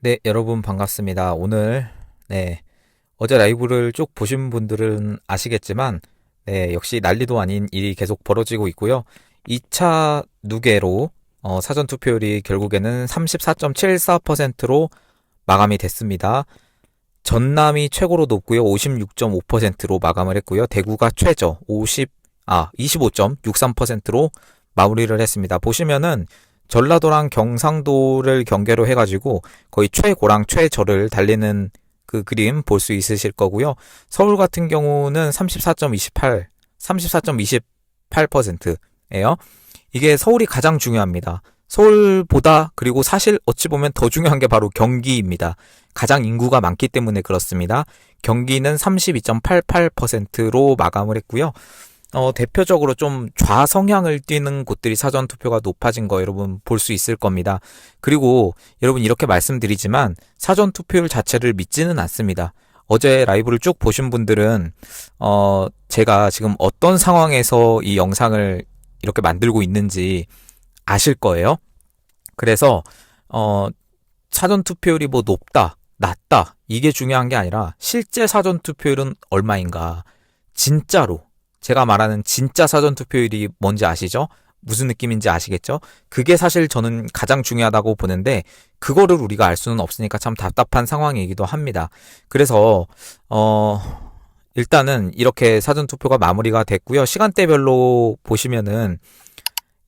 네, 여러분 반갑습니다. 오늘 네, 어제 라이브를 쭉 보신 분들은 아시겠지만 네, 역시 난리도 아닌 일이 계속 벌어지고 있고요. 2차 누계로 어, 사전 투표율이 결국에는 34.74%로 마감이 됐습니다. 전남이 최고로 높고요. 56.5%로 마감을 했고요. 대구가 최저 50, 아, 25.63%로 마무리를 했습니다. 보시면은 전라도랑 경상도를 경계로 해가지고 거의 최고랑 최저를 달리는 그 그림 볼 수 있으실 거고요. 서울 같은 경우는 34.28, 34.28%예요. 이게 서울이 가장 중요합니다. 서울보다 그리고 사실 어찌 보면 더 중요한 게 바로 경기입니다. 가장 인구가 많기 때문에 그렇습니다. 경기는 32.88%로 마감을 했고요. 어, 대표적으로 좀 좌성향을 띠는 곳들이 사전 투표가 높아진 거 여러분 볼 수 있을 겁니다. 그리고 여러분 이렇게 말씀드리지만 사전 투표율 자체를 믿지는 않습니다. 어제 라이브를 쭉 보신 분들은 어, 제가 지금 어떤 상황에서 이 영상을 이렇게 만들고 있는지 아실 거예요. 그래서 어, 사전 투표율이 뭐 높다, 낮다 이게 중요한 게 아니라 실제 사전 투표율은 얼마인가 진짜로 제가 말하는 진짜 사전 투표율이 뭔지 아시죠? 무슨 느낌인지 아시겠죠? 그게 사실 저는 가장 중요하다고 보는데 그거를 우리가 알 수는 없으니까 참 답답한 상황이기도 합니다. 그래서 어 일단은 이렇게 사전 투표가 마무리가 됐고요. 시간대별로 보시면은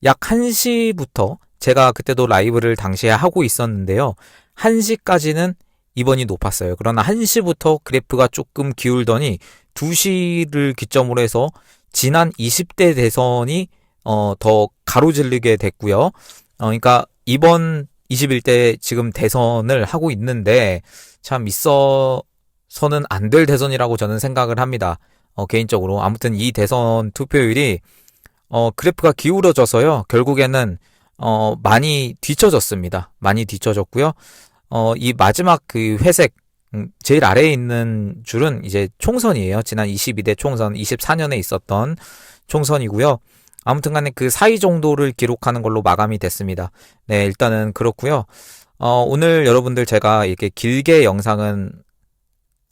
약 1시부터 제가 그때도 라이브를 당시에 하고 있었는데요. 1시까지는 2번이 높았어요. 그러나 1시부터 그래프가 조금 기울더니 2시를 기점으로 해서 지난 20대 대선이 어, 더 가로질르게 됐고요. 어, 그러니까 이번 21대 지금 대선을 하고 있는데 참 있어서는 안 될 대선이라고 저는 생각을 합니다. 어, 개인적으로 아무튼 이 대선 투표율이 어, 그래프가 기울어져서요. 결국에는 어, 많이 뒤쳐졌습니다. 많이 뒤쳐졌고요. 어, 이 마지막 그 회색 음, 제일 아래에 있는 줄은 이제 총선이에요. 지난 22대 총선 24년에 있었던 총선이고요. 아무튼 간에 그 사이 정도를 기록하는 걸로 마감이 됐습니다. 네, 일단은 그렇고요. 어, 오늘 여러분들 제가 이렇게 길게 영상은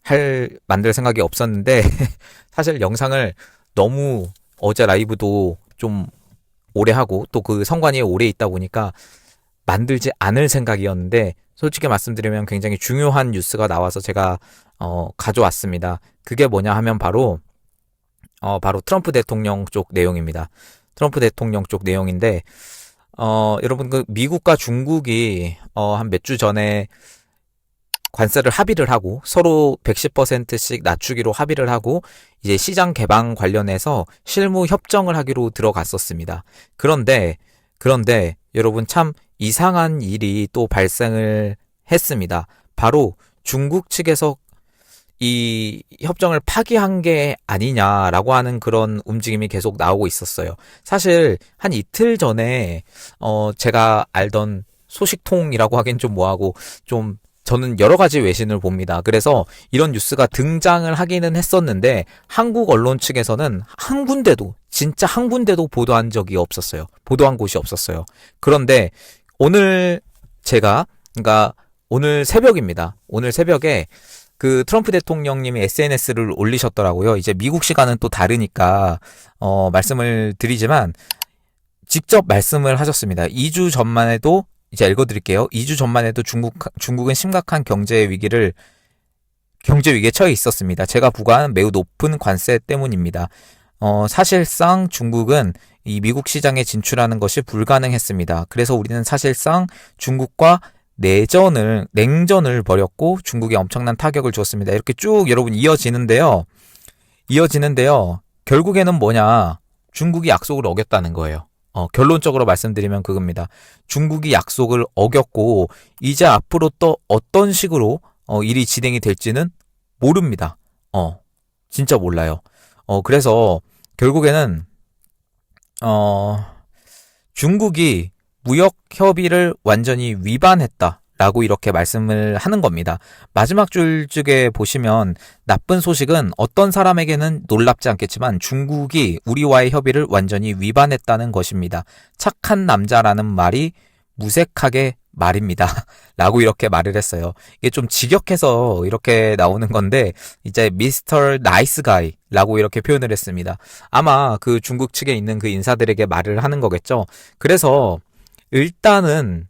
할 만들 생각이 없었는데 사실 영상을 너무 어제 라이브도 좀 오래 하고 또 그 성관이 오래 있다 보니까 만들지 않을 생각이었는데 솔직히 말씀드리면 굉장히 중요한 뉴스가 나와서 제가 어, 가져왔습니다. 그게 뭐냐 하면 바로 어, 바로 트럼프 대통령 쪽 내용입니다. 트럼프 대통령 쪽 내용인데 어, 여러분 그 미국과 중국이 어, 한 몇 주 전에 관세를 합의를 하고 서로 110%씩 낮추기로 합의를 하고 이제 시장 개방 관련해서 실무 협정을 하기로 들어갔었습니다. 그런데 그런데 여러분 참 이상한 일이 또 발생을 했습니다. 바로 중국 측에서 이 협정을 파기한 게 아니냐라고 하는 그런 움직임이 계속 나오고 있었어요. 사실 한 이틀 전에 어 제가 알던 소식통이라고 하긴 좀 뭐하고 좀 저는 여러 가지 외신을 봅니다. 그래서 이런 뉴스가 등장을 하기는 했었는데 한국 언론 측에서는 한 군데도 진짜 한 군데도 보도한 적이 없었어요. 보도한 곳이 없었어요. 그런데 오늘 제가 그러니까 오늘 새벽입니다. 오늘 새벽에 그 트럼프 대통령님이 SNS를 올리셨더라고요. 이제 미국 시간은 또 다르니까 어 말씀을 드리지만 직접 말씀을 하셨습니다. 2주 전만 해도 이제 읽어드릴게요. 2주 전만 해도 중국 중국은 심각한 경제 위기를 경제 위기에 처해 있었습니다. 제가 부과한 매우 높은 관세 때문입니다. 어, 사실상 중국은 이 미국 시장에 진출하는 것이 불가능했습니다. 그래서 우리는 사실상 중국과 내전을 냉전을 벌였고 중국에 엄청난 타격을 줬습니다. 이렇게 쭉 여러분 이어지는데요. 이어지는데요. 결국에는 뭐냐? 중국이 약속을 어겼다는 거예요. 어, 결론적으로 말씀드리면 그겁니다. 중국이 약속을 어겼고 이제 앞으로 또 어떤 식으로 어, 일이 진행이 될지는 모릅니다. 어, 진짜 몰라요. 어, 그래서 결국에는 어, 중국이 무역 협의를 완전히 위반했다. 라고 이렇게 말씀을 하는 겁니다. 마지막 줄쪽에 보시면 나쁜 소식은 어떤 사람에게는 놀랍지 않겠지만 중국이 우리와의 협의를 완전히 위반했다는 것입니다. 착한 남자라는 말이 무색하게 말입니다. 라고 이렇게 말을 했어요. 이게 좀 직역해서 이렇게 나오는 건데, 이제 미스터 나이스 가이 라고 이렇게 표현을 했습니다. 아마 그 중국 측에 있는 그 인사들에게 말을 하는 거겠죠. 그래서 일단은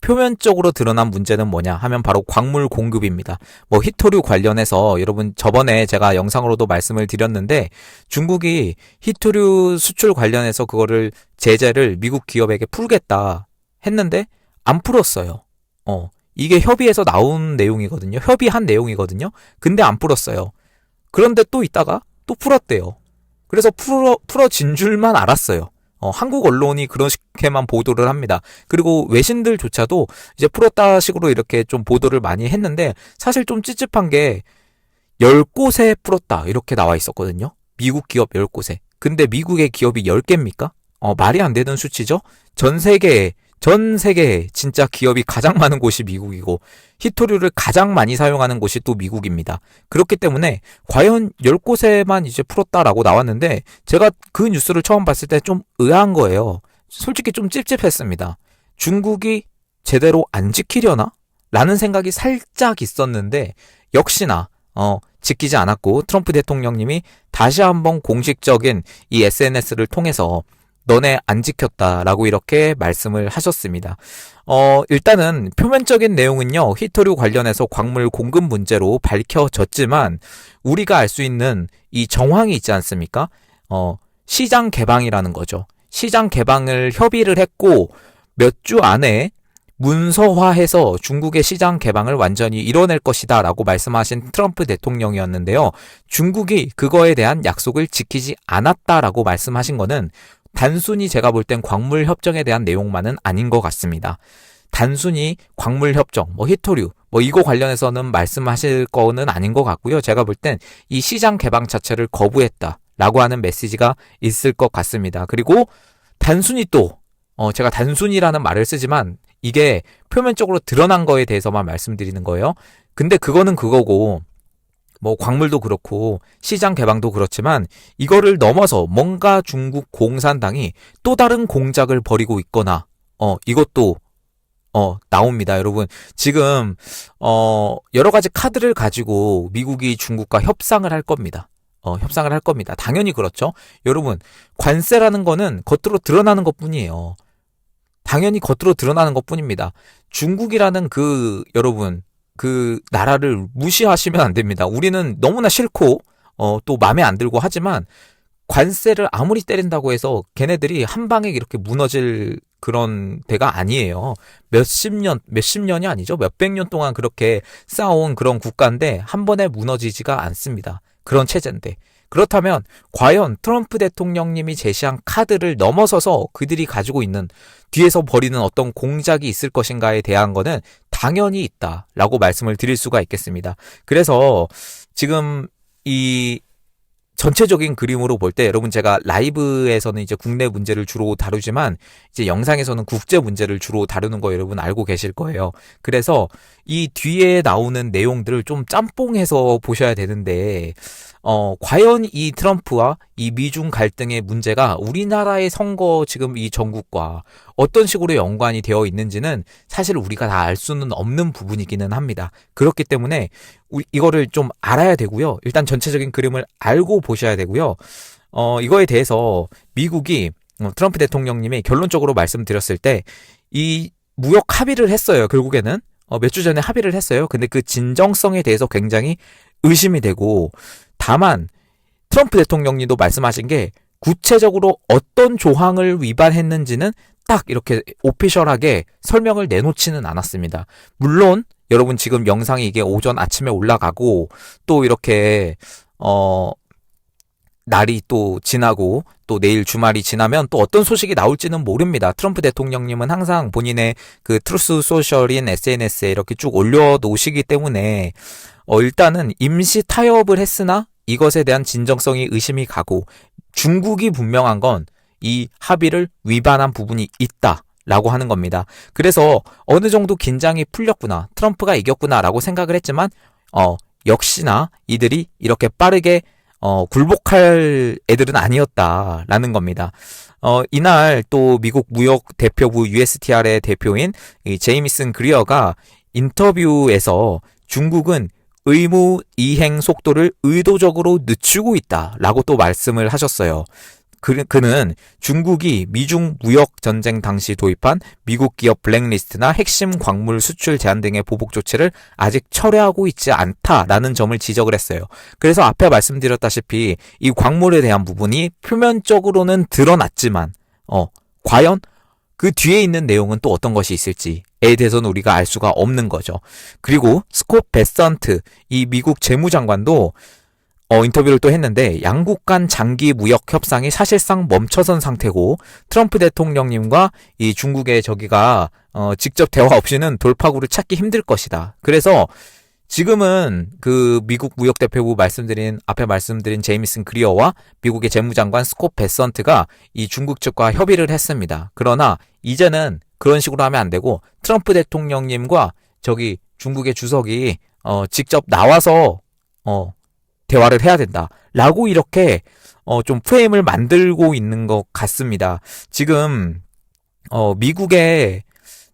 표면적으로 드러난 문제는 뭐냐 하면 바로 광물 공급입니다. 뭐 히토류 관련해서 여러분 저번에 제가 영상으로도 말씀을 드렸는데 중국이 히토류 수출 관련해서 그거를 제재를 미국 기업에게 풀겠다 했는데 안 풀었어요. 어. 이게 협의에서 나온 내용이거든요. 협의한 내용이거든요. 근데 안 풀었어요. 그런데 또 있다가 또 풀었대요. 그래서 풀어, 풀어진 줄만 알았어요. 어, 한국 언론이 그렇게만 보도를 합니다. 그리고 외신들조차도 이제 풀었다 식으로 이렇게 좀 보도를 많이 했는데 사실 좀 찝찝한 게 10곳에 풀었다 이렇게 나와 있었거든요. 미국 기업 10곳에. 근데 미국의 기업이 10개입니까? 어, 말이 안 되는 수치죠? 전 세계에 전 세계에 진짜 기업이 가장 많은 곳이 미국이고 히토류를 가장 많이 사용하는 곳이 또 미국입니다. 그렇기 때문에 과연 10곳에만 이제 풀었다라고 나왔는데 제가 그 뉴스를 처음 봤을 때 좀 의아한 거예요. 솔직히 좀 찝찝했습니다. 중국이 제대로 안 지키려나? 라는 생각이 살짝 있었는데 역시나 어 지키지 않았고 트럼프 대통령님이 다시 한번 공식적인 이 SNS를 통해서 너네 안 지켰다라고 이렇게 말씀을 하셨습니다. 어, 일단은 표면적인 내용은요, 히토류 관련해서 광물 공급 문제로 밝혀졌지만, 우리가 알 수 있는 이 정황이 있지 않습니까? 어, 시장 개방이라는 거죠. 시장 개방을 협의를 했고, 몇 주 안에 문서화해서 중국의 시장 개방을 완전히 이뤄낼 것이다 라고 말씀하신 트럼프 대통령이었는데요. 중국이 그거에 대한 약속을 지키지 않았다라고 말씀하신 거는 단순히 제가 볼 땐 광물 협정에 대한 내용만은 아닌 것 같습니다. 단순히 광물 협정, 뭐 히토류, 뭐 이거 관련해서는 말씀하실 거는 아닌 것 같고요. 제가 볼 땐 이 시장 개방 자체를 거부했다 라고 하는 메시지가 있을 것 같습니다. 그리고 단순히 또 어, 제가 단순히라는 말을 쓰지만 이게 표면적으로 드러난 거에 대해서만 말씀드리는 거예요. 근데 그거는 그거고 뭐 광물도 그렇고 시장 개방도 그렇지만 이거를 넘어서 뭔가 중국 공산당이 또 다른 공작을 벌이고 있거나 어 이것도 어 나옵니다. 여러분 지금 어 여러 가지 카드를 가지고 미국이 중국과 협상을 할 겁니다. 어 협상을 할 겁니다. 당연히 그렇죠. 여러분 관세라는 거는 겉으로 드러나는 것뿐이에요. 당연히 겉으로 드러나는 것뿐입니다. 중국이라는 그 여러분 그 나라를 무시하시면 안 됩니다. 우리는 너무나 싫고 어, 또 마음에 안 들고 하지만 관세를 아무리 때린다고 해서 걔네들이 한 방에 이렇게 무너질 그런 데가 아니에요. 몇십 년, 몇십 년이 아니죠. 몇백 년 동안 그렇게 쌓아온 그런 국가인데 한 번에 무너지지가 않습니다. 그런 체제인데. 그렇다면 과연 트럼프 대통령님이 제시한 카드를 넘어서서 그들이 가지고 있는 뒤에서 벌이는 어떤 공작이 있을 것인가에 대한 거는 당연히 있다라고 말씀을 드릴 수가 있겠습니다. 그래서 지금 이 전체적인 그림으로 볼 때 여러분 제가 라이브에서는 이제 국내 문제를 주로 다루지만 이제 영상에서는 국제 문제를 주로 다루는 거 여러분 알고 계실 거예요. 그래서 이 뒤에 나오는 내용들을 좀 짬뽕해서 보셔야 되는데 어, 과연 이 트럼프와 이 미중 갈등의 문제가 우리나라의 선거 지금 이 전국과 어떤 식으로 연관이 되어 있는지는 사실 우리가 다 알 수는 없는 부분이기는 합니다. 그렇기 때문에 이거를 좀 알아야 되고요. 일단 전체적인 그림을 알고 보셔야 되고요. 어, 이거에 대해서 미국이 어, 트럼프 대통령님이 결론적으로 말씀드렸을 때 이 무역 합의를 했어요. 결국에는 어, 몇 주 전에 합의를 했어요. 근데 그 진정성에 대해서 굉장히 의심이 되고 다만 트럼프 대통령님도 말씀하신 게 구체적으로 어떤 조항을 위반했는지는 딱 이렇게 오피셜하게 설명을 내놓지는 않았습니다. 물론 여러분 지금 영상이 이게 오전 아침에 올라가고 또 이렇게 어 날이 또 지나고 또 내일 주말이 지나면 또 어떤 소식이 나올지는 모릅니다. 트럼프 대통령님은 항상 본인의 그 트루스 소셜인 SNS에 이렇게 쭉 올려 놓으시기 때문에 어 일단은 임시 타협을 했으나 이것에 대한 진정성이 의심이 가고 중국이 분명한 건 이 합의를 위반한 부분이 있다. 라고 하는 겁니다. 그래서 어느 정도 긴장이 풀렸구나. 트럼프가 이겼구나. 라고 생각을 했지만, 어, 역시나 이들이 이렇게 빠르게 어, 굴복할 애들은 아니었다라는 겁니다. 어, 이날 또 미국 무역 대표부 USTR의 대표인 이 제이미슨 그리어가 인터뷰에서 중국은 의무 이행 속도를 의도적으로 늦추고 있다라고 또 말씀을 하셨어요. 그, 그는 중국이 미중 무역 전쟁 당시 도입한 미국 기업 블랙리스트나 핵심 광물 수출 제한 등의 보복 조치를 아직 철회하고 있지 않다라는 점을 지적을 했어요. 그래서 앞에 말씀드렸다시피 이 광물에 대한 부분이 표면적으로는 드러났지만 어 과연 그 뒤에 있는 내용은 또 어떤 것이 있을지 에 대해서는 우리가 알 수가 없는 거죠. 그리고 스콧 베선트 이 미국 재무장관도 어, 인터뷰를 또 했는데 양국 간 장기 무역 협상이 사실상 멈춰선 상태고 트럼프 대통령님과 이 중국의 저기가 어, 직접 대화 없이는 돌파구를 찾기 힘들 것이다. 그래서 지금은 그 미국 무역 대표부 말씀드린 앞에 말씀드린 제이미슨 그리어와 미국의 재무장관 스콧 베선트가 이 중국 측과 협의를 했습니다. 그러나 이제는 그런 식으로 하면 안 되고 트럼프 대통령님과 저기 중국의 주석이 어 직접 나와서 어 대화를 해야 된다. 라고 이렇게 어, 좀 프레임을 만들고 있는 것 같습니다. 지금 어, 미국의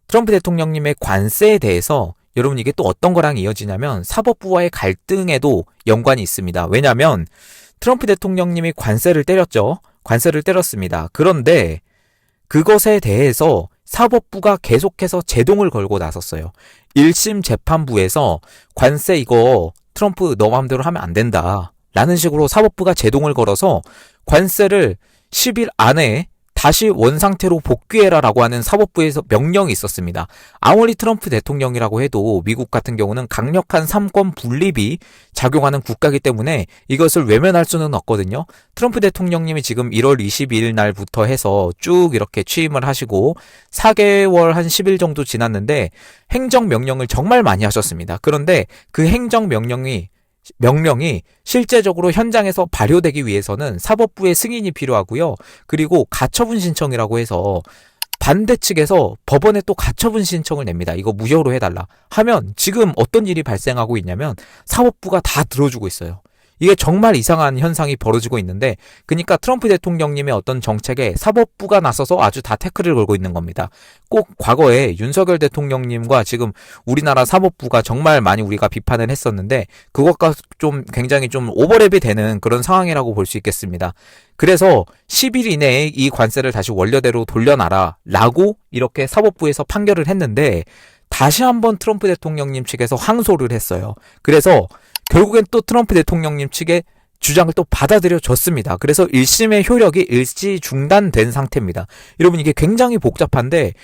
트럼프 대통령님의 관세에 대해서 여러분 이게 또 어떤 거랑 이어지냐면 사법부와의 갈등에도 연관이 있습니다. 왜냐하면 트럼프 대통령님이 관세를 때렸죠. 관세를 때렸습니다. 그런데 그것에 대해서 사법부가 계속해서 제동을 걸고 나섰어요. 1심 재판부에서 관세 이거 트럼프 너 마음대로 하면 안 된다. 라는 식으로 사법부가 제동을 걸어서 관세를 10일 안에 다시 원상태로 복귀해라라고 하는 사법부에서 명령이 있었습니다. 아무리 트럼프 대통령이라고 해도 미국 같은 경우는 강력한 삼권 분립이 작용하는 국가이기 때문에 이것을 외면할 수는 없거든요. 트럼프 대통령님이 지금 1월 22일 날부터 해서 쭉 이렇게 취임을 하시고 4개월 한 10일 정도 지났는데 행정명령을 정말 많이 하셨습니다. 그런데 그 행정명령이 명령이 실제적으로 현장에서 발효되기 위해서는 사법부의 승인이 필요하고요. 그리고 가처분 신청이라고 해서 반대 측에서 법원에 또 가처분 신청을 냅니다. 이거 무효로 해달라. 하면 지금 어떤 일이 발생하고 있냐면 사법부가 다 들어주고 있어요. 이게 정말 이상한 현상이 벌어지고 있는데 그러니까 트럼프 대통령님의 어떤 정책에 사법부가 나서서 아주 다 태클을 걸고 있는 겁니다. 꼭 과거에 윤석열 대통령님과 지금 우리나라 사법부가 정말 많이 우리가 비판을 했었는데 그것과 좀 굉장히 좀 오버랩이 되는 그런 상황이라고 볼 수 있겠습니다. 그래서 10일 이내에 이 관세를 다시 원래대로 돌려놔라 라고 이렇게 사법부에서 판결을 했는데 다시 한번 트럼프 대통령님 측에서 항소를 했어요. 그래서 결국엔 또 트럼프 대통령님 측의 주장을 또 받아들여졌습니다. 그래서 1심의 효력이 일시 중단된 상태입니다. 여러분 이게 굉장히 복잡한데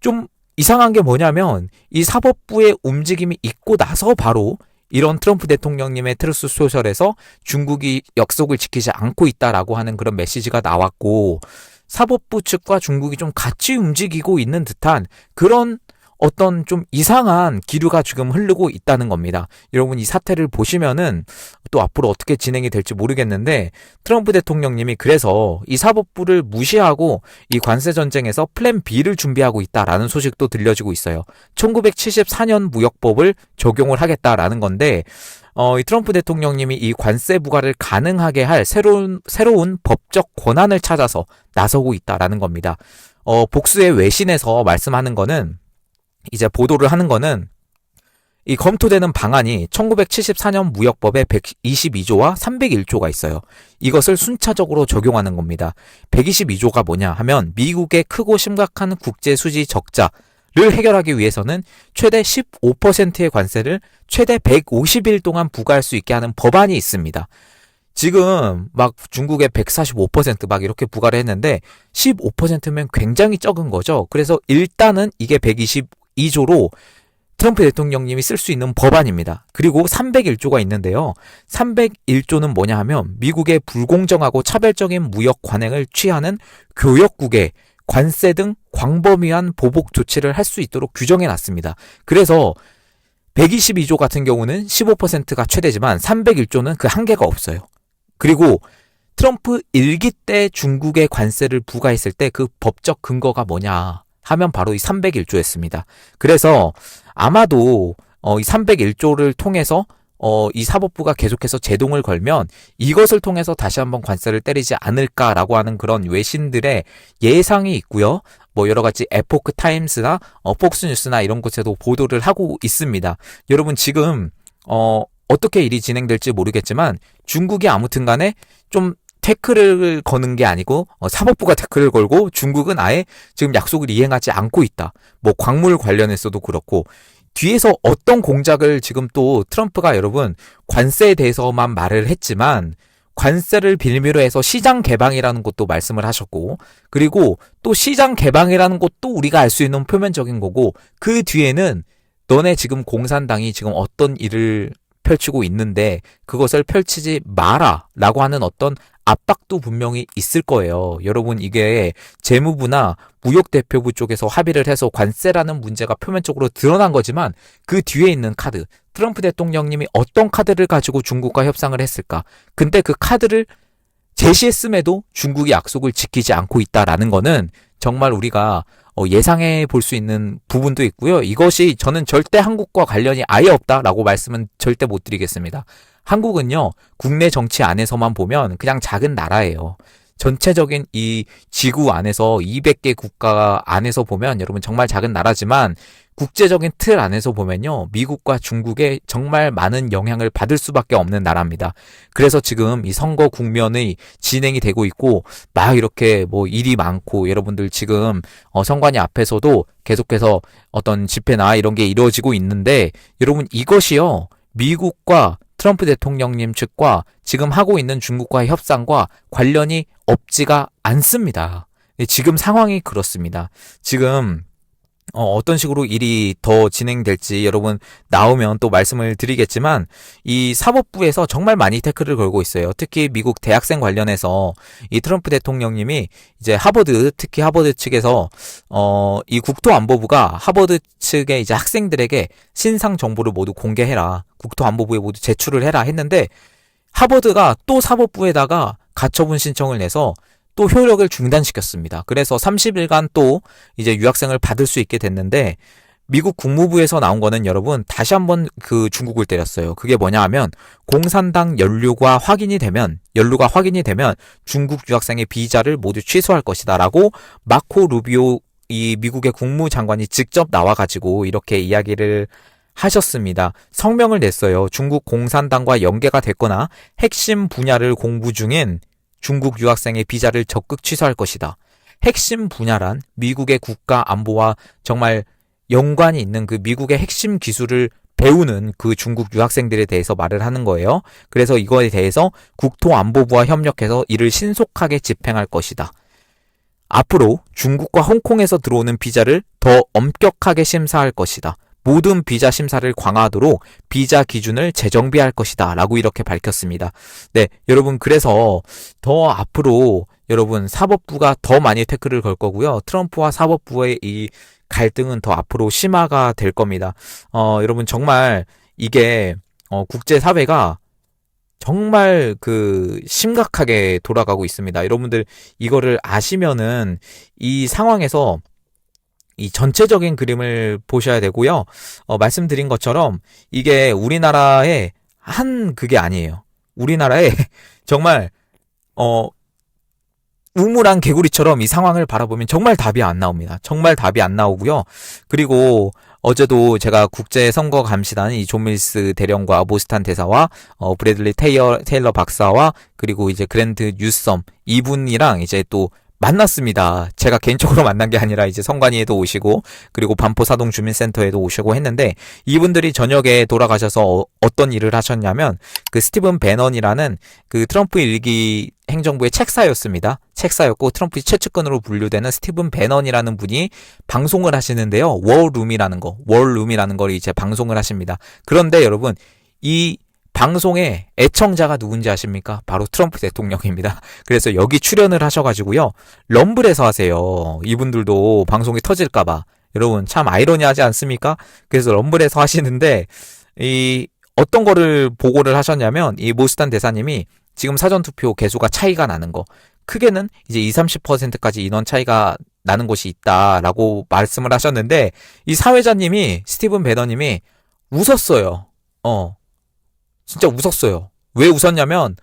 좀 이상한 게 뭐냐면 이 사법부의 움직임이 있고 나서 바로 이런 트럼프 대통령님의 트루스 소셜에서 중국이 약속을 지키지 않고 있다라고 하는 그런 메시지가 나왔고 사법부 측과 중국이 좀 같이 움직이고 있는 듯한 그런 어떤 좀 이상한 기류가 지금 흐르고 있다는 겁니다. 여러분 이 사태를 보시면은 또 앞으로 어떻게 진행이 될지 모르겠는데 트럼프 대통령님이 그래서 이 사법부를 무시하고 이 관세 전쟁에서 플랜 B를 준비하고 있다라는 소식도 들려지고 있어요. 1974년 무역법을 적용을 하겠다라는 건데 어, 이 트럼프 대통령님이 이 관세 부과를 가능하게 할 새로운 새로운 법적 권한을 찾아서 나서고 있다라는 겁니다. 어, 복수의 외신에서 말씀하는 거는 이제 보도를 하는 거는 이 검토되는 방안이 1974년 무역법에 122조와 301조가 있어요. 이것을 순차적으로 적용하는 겁니다. 122조가 뭐냐 하면 미국의 크고 심각한 국제 수지 적자 를 해결하기 위해서는 최대 15%의 관세를 최대 150일 동안 부과할 수 있게 하는 법안이 있습니다. 지금 막 중국의 145%막 이렇게 부과를 했는데 15%면 굉장히 적은 거죠. 그래서 일단은 이게 120 2조로 트럼프 대통령님이 쓸 수 있는 법안입니다. 그리고 301조가 있는데요. 301조는 뭐냐 하면 미국의 불공정하고 차별적인 무역 관행을 취하는 교역국에 관세 등 광범위한 보복 조치를 할 수 있도록 규정해 놨습니다. 그래서 122조 같은 경우는 15%가 최대지만 301조는 그 한계가 없어요. 그리고 트럼프 일기 때 중국의 관세를 부과했을 때 그 법적 근거가 뭐냐 하면 바로 이 301조였습니다. 그래서 아마도 어, 이 301조를 통해서 어, 이 사법부가 계속해서 제동을 걸면 이것을 통해서 다시 한번 관세를 때리지 않을까라고 하는 그런 외신들의 예상이 있고요. 뭐 여러 가지 에포크 타임스나 어, 폭스뉴스나 이런 곳에도 보도를 하고 있습니다. 여러분 지금 어, 어떻게 일이 진행될지 모르겠지만 중국이 아무튼 간에 좀 태클을 거는 게 아니고 어, 사법부가 태클을 걸고 중국은 아예 지금 약속을 이행하지 않고 있다. 뭐 광물 관련해서도 그렇고 뒤에서 어떤 공작을 지금 또 트럼프가 여러분 관세에 대해서만 말을 했지만 관세를 빌미로 해서 시장 개방이라는 것도 말씀을 하셨고 그리고 또 시장 개방이라는 것도 우리가 알 수 있는 표면적인 거고 그 뒤에는 너네 지금 공산당이 지금 어떤 일을 펼치고 있는데 그것을 펼치지 마라 라고 하는 어떤 압박도 분명히 있을 거예요. 여러분 이게 재무부나 무역대표부 쪽에서 합의를 해서 관세라는 문제가 표면적으로 드러난 거지만 그 뒤에 있는 카드 트럼프 대통령님이 어떤 카드를 가지고 중국과 협상을 했을까? 근데 그 카드를 제시했음에도 중국이 약속을 지키지 않고 있다라는 거는 정말 우리가 어, 예상해 볼 수 있는 부분도 있고요. 이것이 저는 절대 한국과 관련이 아예 없다라고 말씀은 절대 못 드리겠습니다. 한국은요, 국내 정치 안에서만 보면 그냥 작은 나라예요. 전체적인 이 지구 안에서 200개 국가 안에서 보면 여러분 정말 작은 나라지만 국제적인 틀 안에서 보면요. 미국과 중국에 정말 많은 영향을 받을 수밖에 없는 나라입니다. 그래서 지금 이 선거 국면이 진행이 되고 있고 막 이렇게 뭐 일이 많고 여러분들 지금 어 선관위 앞에서도 계속해서 어떤 집회나 이런 게 이루어지고 있는데 여러분 이것이요. 미국과 트럼프 대통령님 측과 지금 하고 있는 중국과의 협상과 관련이 없지가 않습니다. 지금 상황이 그렇습니다. 지금 어, 어떤 식으로 일이 더 진행될지 여러분 나오면 또 말씀을 드리겠지만 이 사법부에서 정말 많이 태클을 걸고 있어요. 특히 미국 대학생 관련해서 이 트럼프 대통령님이 이제 하버드 특히 하버드 측에서 어, 이 국토안보부가 하버드 측의 이제 학생들에게 신상 정보를 모두 공개해라. 국토안보부에 모두 제출을 해라 했는데 하버드가 또 사법부에다가 가처분 신청을 내서 또 효력을 중단시켰습니다. 그래서 30일간 또 이제 유학생을 받을 수 있게 됐는데 미국 국무부에서 나온 거는 여러분 다시 한번 그 중국을 때렸어요. 그게 뭐냐 하면 공산당 연루가 확인이 되면 연루가 확인이 되면 중국 유학생의 비자를 모두 취소할 것이다라고 마코 루비오 이 미국의 국무장관이 직접 나와 가지고 이렇게 이야기를 하셨습니다. 성명을 냈어요. 중국 공산당과 연계가 됐거나 핵심 분야를 공부 중인 중국 유학생의 비자를 적극 취소할 것이다. 핵심 분야란 미국의 국가 안보와 정말 연관이 있는 그 미국의 핵심 기술을 배우는 그 중국 유학생들에 대해서 말을 하는 거예요. 그래서 이거에 대해서 국토안보부와 협력해서 이를 신속하게 집행할 것이다. 앞으로 중국과 홍콩에서 들어오는 비자를 더 엄격하게 심사할 것이다. 모든 비자 심사를 강화하도록 비자 기준을 재정비할 것이다. 라고 이렇게 밝혔습니다. 네, 여러분, 그래서 더 앞으로 여러분 사법부가 더 많이 태클을 걸 거고요. 트럼프와 사법부의 이 갈등은 더 앞으로 심화가 될 겁니다. 어, 여러분, 정말 이게 어, 국제 사회가 정말 그 심각하게 돌아가고 있습니다. 여러분들 이거를 아시면은 이 상황에서 이 전체적인 그림을 보셔야 되고요. 어, 말씀드린 것처럼 이게 우리나라의 한 그게 아니에요. 우리나라의 정말 어 우물한 개구리처럼 이 상황을 바라보면 정말 답이 안 나옵니다. 정말 답이 안 나오고요. 그리고 어제도 제가 국제 선거 감시단 이 존 밀스 대령과 모스탄 대사와 어 브래들리 테이러 테일러 박사와 그리고 이제 그랜드 뉴섬 이분이랑 이제 또 만났습니다. 제가 개인적으로 만난 게 아니라 이제 성관이에도 오시고 그리고 반포 사동 주민센터에도 오시고 했는데 이분들이 저녁에 돌아가셔서 어, 떤 일을 하셨냐면 그 스티븐 배넌이라는 그 트럼프 일기 행정부의 책사였습니다. 책사였고 트럼프 최측근으로 분류되는 스티븐 배넌이라는 분이 방송을 하시는데요. 월룸이라는 거, 월룸이라는 걸 이제 방송을 하십니다. 그런데 여러분 이 방송의 애청자가 누군지 아십니까? 바로 트럼프 대통령입니다. 그래서 여기 출연을 하셔가지고요. 럼블에서 하세요. 이분들도 방송이 터질까봐. 여러분, 참 아이러니하지 않습니까? 그래서 럼블에서 하시는데, 이, 어떤 거를 보고를 하셨냐면, 이 모스탄 대사님이 지금 사전투표 개수가 차이가 나는 거. 크게는 이제 20, 30%까지 인원 차이가 나는 곳이 있다라고 말씀을 하셨는데, 이 사회자님이, 스티븐 베더님이 웃었어요. 어. 진짜 웃었어요. 왜 웃었냐면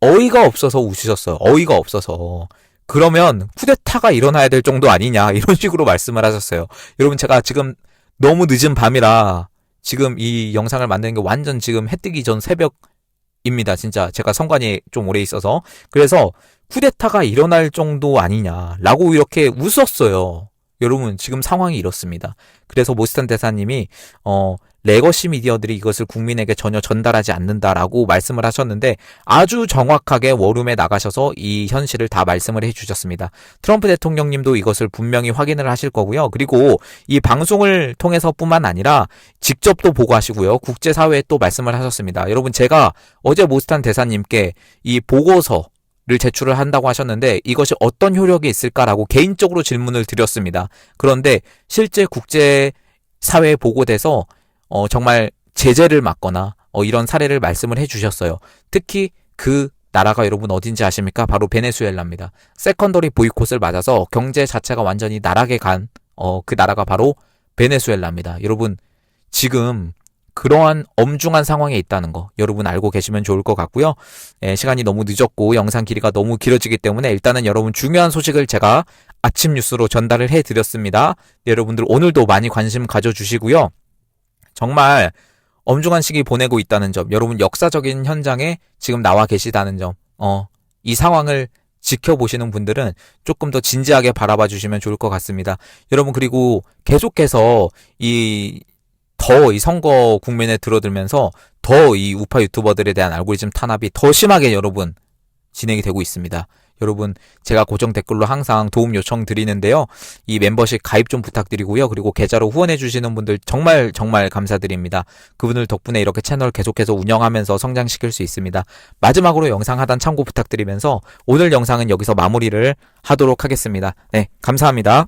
어이가 없어서 웃으셨어요. 어이가 없어서. 그러면 쿠데타가 일어나야 될 정도 아니냐 이런 식으로 말씀을 하셨어요. 여러분 제가 지금 너무 늦은 밤이라 지금 이 영상을 만드는 게 완전 지금 해 뜨기 전 새벽입니다. 진짜 제가 성관이 좀 오래 있어서 그래서 쿠데타가 일어날 정도 아니냐라고 이렇게 웃었어요. 여러분 지금 상황이 이렇습니다. 그래서 모스탄 대사님이 어 레거시 미디어들이 이것을 국민에게 전혀 전달하지 않는다라고 말씀을 하셨는데 아주 정확하게 워룸에 나가셔서 이 현실을 다 말씀을 해주셨습니다. 트럼프 대통령님도 이것을 분명히 확인을 하실 거고요. 그리고 이 방송을 통해서뿐만 아니라 직접 또 보고하시고요. 국제사회에 또 말씀을 하셨습니다. 여러분 제가 어제 모스탄 대사님께 이 보고서 를 제출을 한다고 하셨는데 이것이 어떤 효력이 있을까라고 개인적으로 질문을 드렸습니다. 그런데 실제 국제 사회에 보고돼서 어 정말 제재를 맞거나 어 이런 사례를 말씀을 해 주셨어요. 특히 그 나라가 여러분 어딘지 아십니까? 바로 베네수엘라입니다. 세컨더리 보이콧을 맞아서 경제 자체가 완전히 나락에 간 어 그 나라가 바로 베네수엘라입니다. 여러분 지금 그러한 엄중한 상황에 있다는 거 여러분 알고 계시면 좋을 것 같고요. 예, 시간이 너무 늦었고 영상 길이가 너무 길어지기 때문에 일단은 여러분 중요한 소식을 제가 아침 뉴스로 전달을 해 드렸습니다. 여러분들 오늘도 많이 관심 가져주시고요. 정말 엄중한 시기 보내고 있다는 점, 여러분 역사적인 현장에 지금 나와 계시다는 점, 어, 이 상황을 지켜보시는 분들은 조금 더 진지하게 바라봐 주시면 좋을 것 같습니다. 여러분, 그리고 계속해서 이 더 이 선거 국면에 들어들면서 더 이 우파 유튜버들에 대한 알고리즘 탄압이 더 심하게 여러분 진행이 되고 있습니다. 여러분 제가 고정 댓글로 항상 도움 요청 드리는데요. 이 멤버십 가입 좀 부탁드리고요. 그리고 계좌로 후원해 주시는 분들 정말 정말 감사드립니다. 그분들 덕분에 이렇게 채널 계속해서 운영하면서 성장시킬 수 있습니다. 마지막으로 영상 하단 참고 부탁드리면서 오늘 영상은 여기서 마무리를 하도록 하겠습니다. 네, 감사합니다.